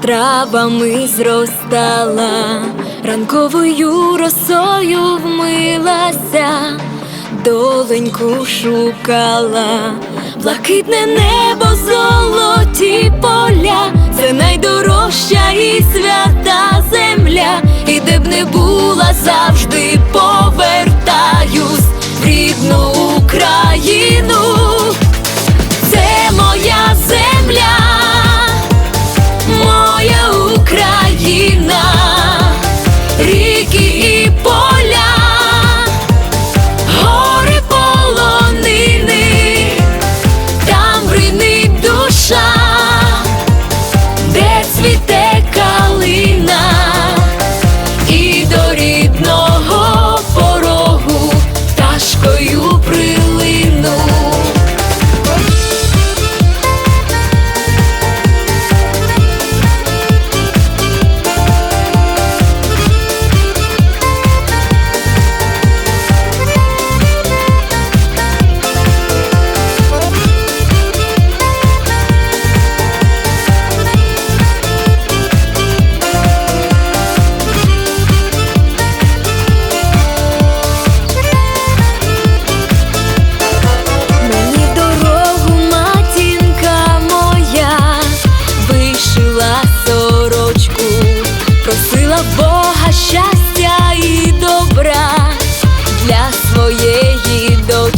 травами зростала, ранковою росою вмилася, доленьку шукала, блакитне небо, золоті поля, це найдорожча.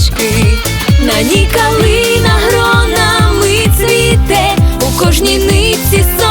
стрічки, на ній калина гронами цвіте у кожній нитці.